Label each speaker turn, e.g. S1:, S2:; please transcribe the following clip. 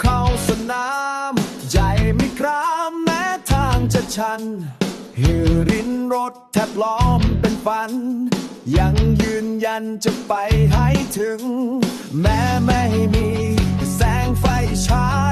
S1: เข้าสนามใจไม่ครามแม้ทางจะชันหิรินรถแทบล้อมเป็นฟัน ยังยืนยันจะไปให้ถึง แม้ไม่มีแสงไฟฉาย